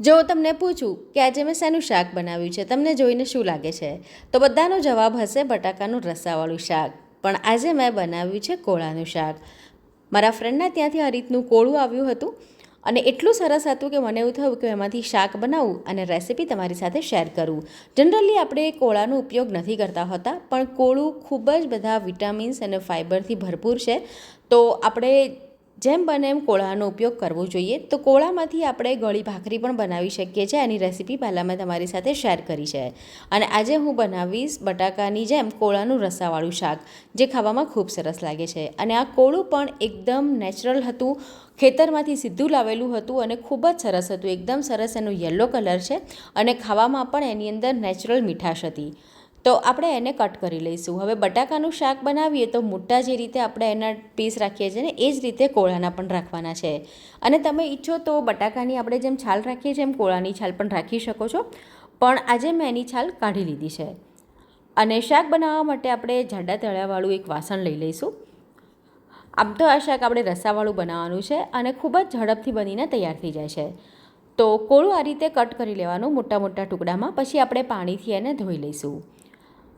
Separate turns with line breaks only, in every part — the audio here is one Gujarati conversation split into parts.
જો તમને પૂછું કે આજે મેં શેનું શાક બનાવ્યું છે, તમને જોઈને શું લાગે છે? તો બધાનો જવાબ હશે બટાકાનું રસાવાળું શાક. પણ આજે મેં બનાવ્યું છે કોળાનું શાક. મારા ફ્રેન્ડના ત્યાંથી આ રીતનું કોળું આવ્યું હતું અને એટલું સરસ હતું કે મને એવું થયું કે એમાંથી શાક બનાવું અને રેસિપી તમારી સાથે શેર કરું. જનરલી આપણે કોળાનો ઉપયોગ નથી કરતા હોતા, પણ કોળું ખૂબ જ બધા વિટામિન્સ અને ફાઇબરથી ભરપૂર છે. તો આપણે જેમ બને એમ કોળાનો ઉપયોગ કરવો જોઈએ. તો કોળામાંથી આપણે ગળી ભાખરી પણ બનાવી શકીએ છીએ. એની રેસીપી પહેલાં મેં તમારી સાથે શેર કરી છે. અને આજે હું બનાવીશ બટાકાની જેમ કોળાનું રસાવાળું શાક, જે ખાવામાં ખૂબ સરસ લાગે છે. અને આ કોળું પણ એકદમ નેચરલ હતું. ખેતરમાંથી સીધું લાવેલું હતું અને ખૂબ જ સરસ હતું. એકદમ સરસ એનું યલો કલર છે અને ખાવામાં પણ એની અંદર નેચરલ મીઠાશ હતી. તો આપણે એને કટ કરી લઈશું. હવે બટાકાનું શાક બનાવીએ તો મોટા જે રીતે આપણે એના પીસ રાખીએ છીએ ને, એ જ રીતે કોળાના પણ રાખવાના છે. અને તમે ઈચ્છો તો બટાકાની આપણે જેમ છાલ રાખીએ છીએ એમ કોળાની છાલ પણ રાખી શકો છો. પણ આજે મેં એની છાલ કાઢી લીધી છે. અને શાક બનાવવા માટે આપણે જાડા તળિયાવાળું એક વાસણ લઈ લઈશું. આમ તો આ શાક આપણે રસાવાળું બનાવવાનું છે અને ખૂબ જ ઝડપથી બનીને તૈયાર થઈ જાય છે. તો કોળું આ રીતે કટ કરી લેવાનું મોટા મોટા ટુકડામાં, પછી આપણે પાણીથી એને ધોઈ લઈશું.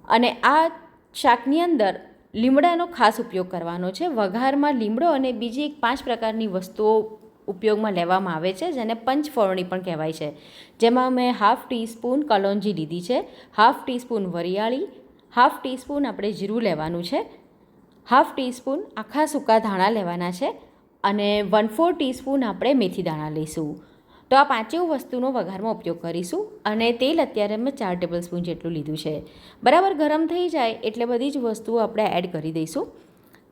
અને આ શાકની અંદર લીમડાનો ખાસ ઉપયોગ કરવાનો છે. વઘારમાં લીમડો અને બીજી એક પાંચ પ્રકારની વસ્તુઓ ઉપયોગમાં લેવામાં આવે છે, જેને પંચફોરણી પણ કહેવાય છે. જેમાં મેં હાફ ટીસ્પૂન કલોંજી લીધી છે, હાફ ટીસ્પૂન વરિયાળી, હાફ ટીસ્પૂન આપણે જીરું લેવાનું છે, હાફ ટીસ્પૂન આખા સૂકા ધાણા લેવાના છે, અને વન ફોર ટીસ્પૂન આપણે મેથી દાણા લઈશું. તો આ પાંચેય વસ્તુનો વઘારમાં ઉપયોગ કરીશું અને તેલ અત્યારે મેં ચાર ટેબલ સ્પૂન જેટલું લીધું છે. બરાબર ગરમ થઈ જાય એટલે બધી જ વસ્તુઓ આપણે એડ કરી દઈશું.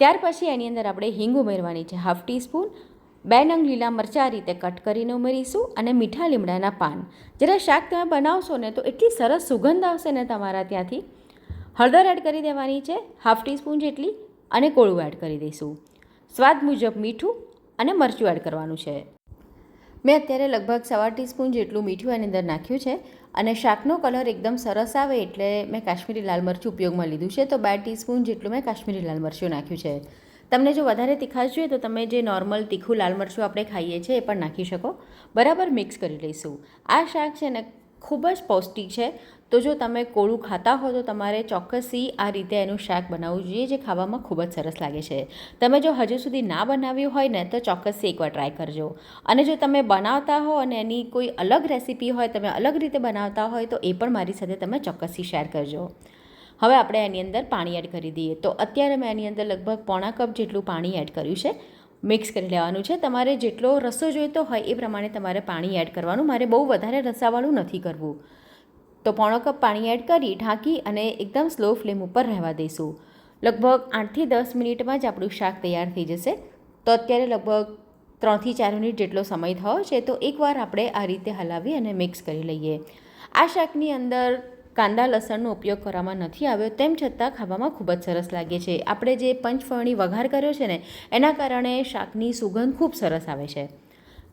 ત્યાર પછી એની અંદર આપણે હિંગ ઉમેરવાની છે, હાફ ટીસ્પૂન બે નંગ લીલા મરચાં આ રીતે કટ કરીને ઉમેરીશું અને મીઠા લીમડાના પાન. જ્યારે શાક તમે બનાવશો ને તો એટલી સરસ સુગંધ આવશે ને તમારા ત્યાંથી. હળદર એડ કરી દેવાની છે, હાફ ટીસ્પૂન જેટલી અને કોળું એડ કરી દઈશું. સ્વાદ મુજબ મીઠું અને મરચું એડ કરવાનું છે. મેં અત્યારે લગભગ સવા ટીસ્પૂન જેટલું મીઠું એની અંદર નાખ્યું છે અને શાકનો કલર એકદમ સરસ આવે એટલે મેં કાશ્મીરી લાલ મરચું ઉપયોગમાં લીધું છે. તો બે ટીસ્પૂન જેટલું મેં કાશ્મીરી લાલ મરચું નાખ્યું છે. તમને જો વધારે તીખાશ જોઈએ તો તમે જે નોર્મલ તીખું લાલ મરચું આપણે ખાઈએ છીએ એ પણ નાખી શકો. બરાબર મિક્સ કરી લઈશું. આ શાક છે ને ખૂબ જ પૌષ્ટિક છે. તો જો તમે કોળું ખાતા હો તો તમારે ચોક્કસથી આ રીતે એનું શાક બનાવવું જોઈએ જે ખાવામાં ખૂબ જ સરસ લાગે છે. તમે જો હજુ સુધી ના બનાવ્યું હોય ને તો ચોક્કસથી એકવાર ટ્રાય કરજો. અને જો તમે બનાવતા હો અને એની કોઈ અલગ રેસીપી હોય, તમે અલગ રીતે બનાવતા હોય તો એ પણ મારી સાથે તમે ચોક્કસથી શેર કરજો. હવે આપણે એની અંદર પાણી એડ કરી દઈએ. તો અત્યારે મેં એની અંદર લગભગ પોણા કપ જેટલું પાણી એડ કર્યું છે. મિક્સ કરી લેવાનું છે. તમારે જેટલો રસો જોઈતો હોય એ પ્રમાણે તમારે પાણી એડ કરવાનું. મારે બહુ વધારે રસાવાળું નથી કરવું. તો પોણો કપ પાણી એડ કરી, ઢાંકી અને એકદમ સ્લો ફ્લેમ ઉપર રહેવા દઈશું લગભગ આઠથી દસ મિનિટમાં જ આપણું શાક તૈયાર થઈ જશે. તો અત્યારે લગભગ ત્રણથી ચાર મિનિટ જેટલો સમય થયો છે, તો એકવાર આપણે આ રીતે હલાવી અને મિક્સ કરી લઈએ. આ શાકની અંદર કાંદા લસણનો ઉપયોગ કરવામાં નથી આવ્યો, તેમ છતાં ખાવામાં ખૂબ જ સરસ લાગે છે. આપણે જે પંચફળની વઘાર કર્યો છે ને, એના કારણે શાકની સુગંધ ખૂબ સરસ આવે છે.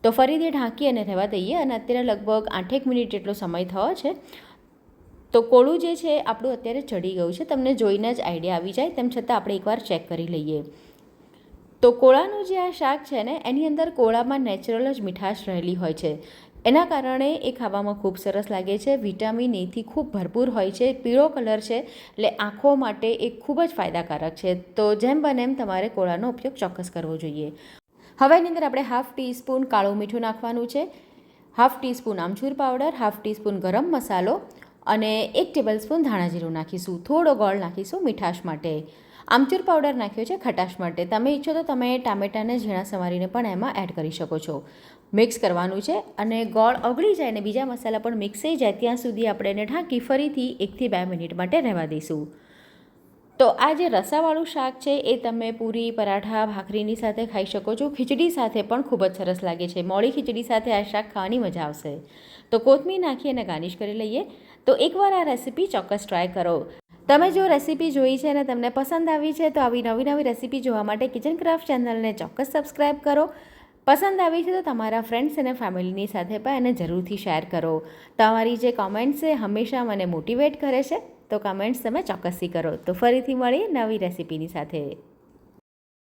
તો ફરીથી ઢાંકી અને રહેવા દઈએ અને અત્યારે લગભગ આઠેક મિનિટ જેટલો સમય થયો છે. તો કોળું જે છે, આપણું અત્યારે ચડી ગયું છે. તમને જોઈને જ આઈડિયા આવી જાય, તેમ છતાં આપણે એકવાર ચેક કરી લઈએ. તો કોળાનું જે આ શાક છે ને, એની અંદર કોળામાં નેચરલ જ મીઠાશ રહેલી હોય છે. એના કારણે એ ખાવામાં ખૂબ સરસ લાગે છે. વિટામિન એથી ખૂબ ભરપૂર હોય છે. પીળો કલર છે એટલે આંખો માટે એ ખૂબ જ ફાયદાકારક છે. તો જેમ બને એમ તમારે કોળાનો ઉપયોગ ચોક્કસ કરવો જોઈએ. હવે એની અંદર આપણે હાફ ટીસ્પૂન કાળું મીઠું નાખવાનું છે. Half teaspoon amchur powder, half teaspoon ગરમ મસાલો અને એક ટેબલ સ્પૂન ધાણા જીરું નાખીશું. થોડો ગોળ નાખીશું મીઠાશ માટે. આમચૂર પાવડર નાખ્યો છે ખટાશ માટે. તમે ઈચ્છો તો તમે ટામેટાને ઝીણા સમારીને પણ એમાં એડ કરી શકો છો. મિક્સ કરવાનું છે અને ગોળ ઓગળી જાય અને બીજા મસાલા પણ મિક્સ થઈ જાય ત્યાં સુધી આપણે એને ઢાંકી ફરીથી એકથી બે મિનિટ માટે રહેવા દઈશું. તો આ જે રસાવાળું શાક છે એ તમે પૂરી, પરાઠા, ભાખરીની સાથે ખાઈ શકો છો. ખીચડી સાથે પણ ખૂબ જ સરસ લાગે છે. મોડી ખીચડી સાથે આ શાક ખાવાની મજા આવશે. તો કોથમીર નાખી અને ગાર્નિશ કરી લઈએ. તો એકવાર આ રેસીપી ચોક્કસ ટ્રાય કરો. તમે જો રેસીપી જોઈ છે અને તમને પસંદ આવી છે, તો આવી નવી નવી રેસીપી જોવા માટે કિચન ક્રાફ્ટ ચેનલને ચોક્કસ સબસ્ક્રાઈબ કરો. પસંદ આવી છે તો તમારા ફ્રેન્ડ્સ અને ફેમિલીની સાથે પણ એને જરૂરથી શેર કરો. તમારી જે કોમેન્ટ્સ છે, હંમેશા મને મોટિવેટ કરે છે. તો કમેન્ટ્સ તમે ચોક્કસથી કરો. તો ફરીથી મળીએ નવી રેસીપીની સાથે.